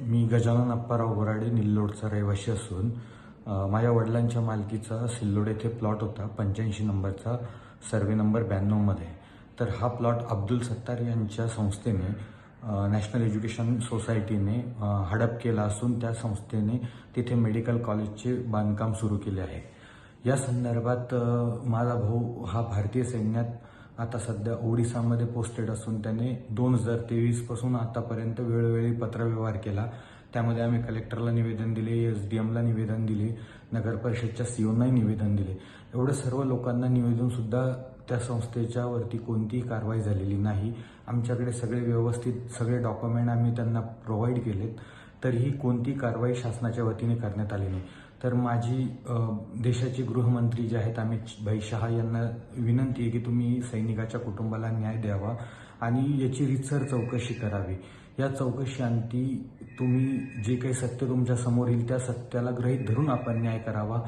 मी गजानन अप्पाराव बोराडे निल्लोडचा रहिवासी असून माझ्या वडिलांच्या मालकीचा सिल्लोड येथे प्लॉट होता पंच्याऐंशी नंबरचा सर्वे नंबर ब्याण्णवमध्ये तर हा प्लॉट अब्दुल सत्तार यांच्या संस्थेने नॅशनल एज्युकेशन सोसायटीने हडप केला असून त्या संस्थेने तिथे मेडिकल कॉलेजचे बांधकाम सुरू केले आहे. या संदर्भात माझा भाऊ हा भारतीय सैन्यात आता सध्या ओडिसामध्ये पोस्टेड असून त्याने दोन हजार तेवीसपासून आतापर्यंत वेळोवेळी पत्रव्यवहार केला. त्यामध्ये आम्ही कलेक्टरला निवेदन दिले एस डी एमला निवेदन दिले नगर परिषदच्या सीओनाही निवेदन दिले. एवढं सर्व लोकांना निवेदनसुद्धा त्या संस्थेच्या वरती कोणतीही कारवाई झालेली नाही. आमच्याकडे सगळे व्यवस्थित सगळे डॉक्युमेंट आम्ही त्यांना प्रोव्हाइड केलेत. तरीही कोणती कारवाई शासनाच्या वतीने करण्यात आली नाही. तर माझी देशाचे गृहमंत्री जे आहेत अमित भाई शहा यांना विनंती आहे की तुम्ही सैनिकाच्या कुटुंबाला न्याय द्यावा आणि याची रितसर चौकशी करावी. या चौकशी अंती तुम्ही जे काही सत्य तुमच्यासमोर येईल त्या सत्याला ग्रहित धरून आपण न्याय करावा.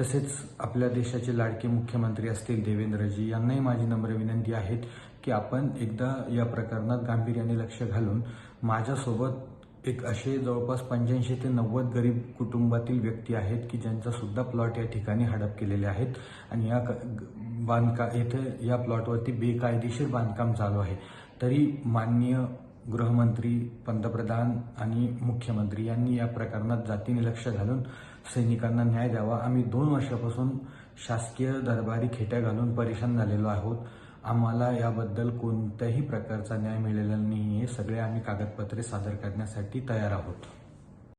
तसेच आपल्या देशाचे लाडके मुख्यमंत्री असतील देवेंद्रजी यांनाही माझी नम्र विनंती आहेत की आपण एकदा या प्रकरणात गांभीर्याने लक्ष घालून माझ्यासोबत एक असे जवळपास पंच्याऐंशी ते नव्वद गरीब कुटुंबातील व्यक्ती आहेत की ज्यांचा सुद्धा प्लॉट या ठिकाणी हडप केलेले आहेत. आणि या क- बांधका येथे या प्लॉटवरती बेकायदेशीर बांधकाम चालू आहे. तरी माननीय गृहमंत्री पंतप्रधान आणि मुख्यमंत्री यांनी या प्रकरणात जातीने लक्ष घालून सैनिकांना न्याय द्यावा. आम्ही दोन वर्षापासून शासकीय दरबारी खेट्या घालून परेशान झालेलो आहोत. आम्हाला याबद्दल कोणत्याही प्रकारचा न्याय मिळालेला नाही हे सगळे आम्ही कागदपत्रे सादर करण्यासाठी तयार आहोत.